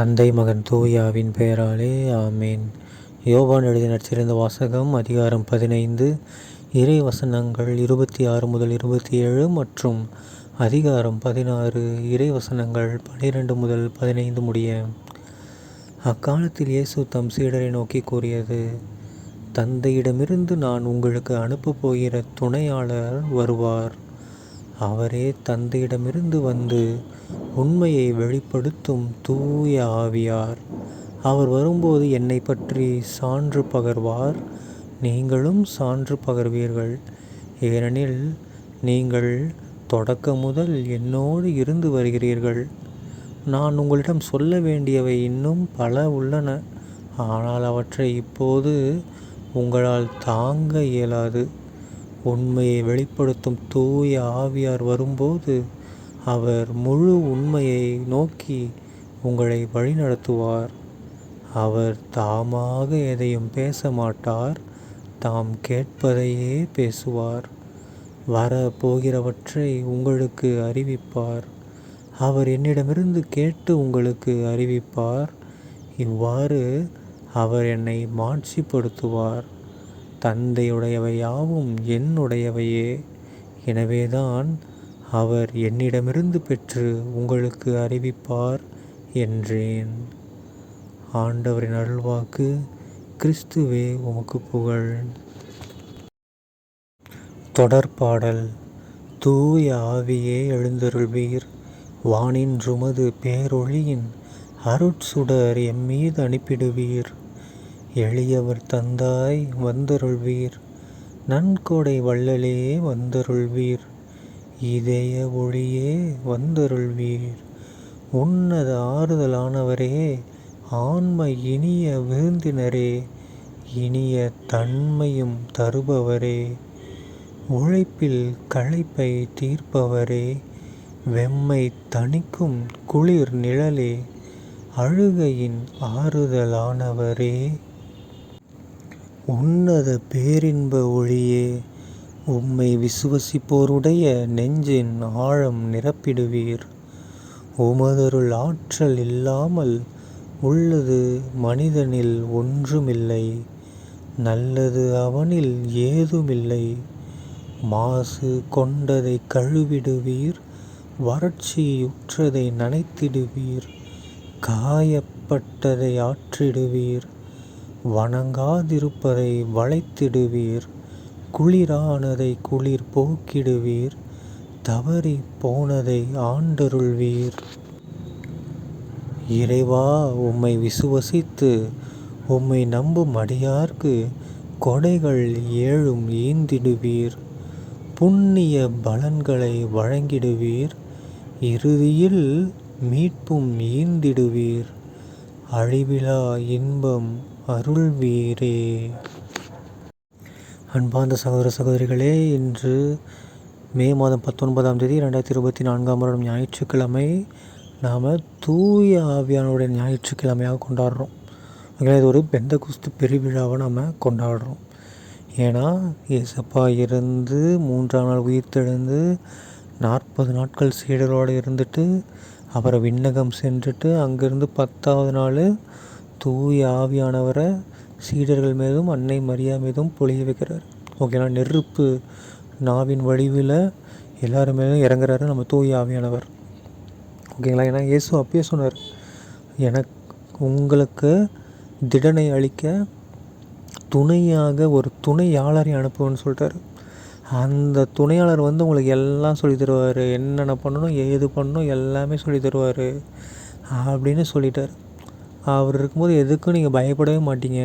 தந்தை மகன் தூயாவின் பெயராலே ஆமேன். யோபான் எழுதிய நடிச்சிருந்த வாசகம் அதிகாரம் பதினைந்து. இறை வசனங்கள் இருபத்தி ஆறு முதல் இருபத்தி ஏழு மற்றும் அதிகாரம் பதினாறு. இறை வசனங்கள் பனிரெண்டு முதல் பதினைந்து முடிய. அக்காலத்தில் இயேசு தம் சீடரை நோக்கி கூறியது தந்தையிடமிருந்து நான் உங்களுக்கு அனுப்பப் போகிற துணையாளர் வருவார். அவரே தந்தையிடமிருந்து வந்து உண்மையை வெளிப்படுத்தும் தூய ஆவியார். அவர் வரும்போது என்னை பற்றி சான்று பகர்வார். நீங்களும் சான்று பகர்வீர்கள். ஏனெனில் நீங்கள் தொடக்க முதல் என்னோடு இருந்து வருகிறீர்கள். நான் உங்களிடம் சொல்ல வேண்டியவை இன்னும் பல உள்ளன. ஆனால் அவற்றை இப்போது உங்களால் தாங்க இயலாது. உண்மையை வெளிப்படுத்தும் தூய ஆவியார் வரும்போது அவர் முழு உண்மையை நோக்கி உங்களை வழிநடத்துவார். அவர் தாமாக எதையும் பேச மாட்டார் தாம் கேட்பதையே பேசுவார். வர போகிறவற்றை உங்களுக்கு அறிவிப்பார். அவர் என்னிடமிருந்து கேட்டு உங்களுக்கு அறிவிப்பார். இவ்வாறு அவர் என்னை மாட்சிப்படுத்துவார். தந்தையுடையவையாவும் என்னுடையவையே. எனவேதான் அவர் என்னிடமிருந்து பெற்று உங்களுக்கு அறிவிப்பார் என்றேன். ஆண்டவரின் அருள்வாக்கு கிறிஸ்துவே உமக்கு புகழ். தொடர்பாடல் தூய ஆவியே எழுந்தருள்வீர். வானின் ருமது பேரொழியின் அருட்சுடர் எம்மீது அனுப்பிடுவீர். எளியவர் தந்தாய் வந்தருள்வீர். நன்கொடை வள்ளலே வந்தருள்வீர். இதய ஒளியே வந்தருள்வீர். உன்னத ஆறுதலானவரே ஆன்ம இனிய விருந்தினரே இனிய தன்மையும் தருபவரே. உழைப்பில் களைப்பை தீர்ப்பவரே வெம்மை தணிக்கும் குளிர் நிழலே அழுகையின் ஆறுதலானவரே. உன்னத பேரின்ப ஒளியே உம்மை விசுவசிப்போருடைய நெஞ்சின் ஆழம் நிரப்பிடுவீர். உமதருள் ஆற்றல் இல்லாமல் உள்ளது மனிதனில் ஒன்றுமில்லை. நல்லது அவனில் ஏதுமில்லை. மாசு கொண்டதை கழுவிடுவீர் வறட்சியுற்றதை நனைத்திடுவீர் காயப்பட்டதை ஆற்றிடுவீர் வணங்காதிருப்பதை வளைத்திடுவீர். குளிரானதை குளிர் போக்கிடுவீர் தவறி போனதை ஆண்டருள்வீர். இறைவா உம்மை விசுவசித்து உம்மை நம்பும் அடியார்க்கு கொடைகள் ஏழும் ஈந்திடுவீர் புண்ணிய பலன்களை வழங்கிடுவீர் இறுதியில் மீட்பும் ஈந்திடுவீர் அழிவிலா இன்பம் அருள்வீரே. அன்பார்ந்த சகோதர சகோதரிகளே இன்று மே மாதம் பத்தொன்பதாம் தேதி ரெண்டாயிரத்தி இருபத்தி நான்காம் வருடம் ஞாயிற்றுக்கிழமை நாம் தூய ஆவியானுடைய ஞாயிற்றுக்கிழமையாக கொண்டாடுறோம். இது ஒரு பெந்த குஸ்து பெருவிழாவை நம்ம கொண்டாடுறோம். ஏன்னா ஏசப்பா இருந்து மூன்றாம் நாள் உயிர்த்தெழுந்து நாற்பது நாட்கள் சீடரோடு இருந்துட்டு அவரை விண்ணகம் சென்றுட்டு அங்கேருந்து பத்தாவது நாள் தூய ஆவியானவரை சீடர்கள் மீதும் அன்னை மரியா மீதும் பொழிய வைக்கிறார். ஓகேங்களா? நெருப்பு நாவின் வடிவில் எல்லாரும் மேலும் இறங்குறாரு நம்ம தூய ஆவியானவர். ஓகேங்களா? ஏன்னா இயேசு அப்பயே சொன்னார் எனக்கு உங்களுக்கு திடனை அளிக்க துணையாக ஒரு துணையாளரை அனுப்புவேன்னு சொல்லிட்டாரு அந்த துணையாளர் வந்து உங்களுக்கு எல்லாம் சொல்லி தருவார். என்னென்ன பண்ணணும் ஏது பண்ணணும் எல்லாமே சொல்லி தருவார் அப்படின்னு சொல்லிட்டார். அவர் இருக்கும்போது எதுக்கும் நீங்கள் பயப்படவே மாட்டீங்க.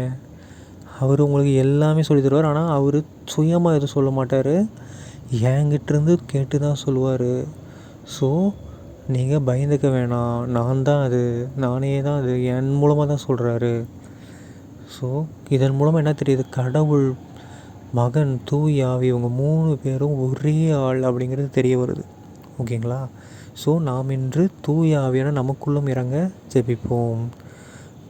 அவர் உங்களுக்கு எல்லாமே சொல்லி தருவார். ஆனால் அவர் சுயமாக எதுவும் சொல்ல மாட்டார். என்கிட்டேருந்து கேட்டு தான் சொல்லுவார். ஸோ நீங்கள் பயந்துக்க வேணாம். நான் தான் அது. நானே தான் அது. என் மூலமாக தான் சொல்கிறாரு ஸோ இதன் மூலமாக என்ன தெரியுது? கடவுள் மகன் தூய் ஆவி இவங்க மூணு பேரும் ஒரே ஆள் அப்படிங்கிறது தெரிய வருது. ஓகேங்களா? ஸோ நாம் இன்று தூய் ஆவியான நமக்குள்ளும் இறங்க ஜெபிப்போம்.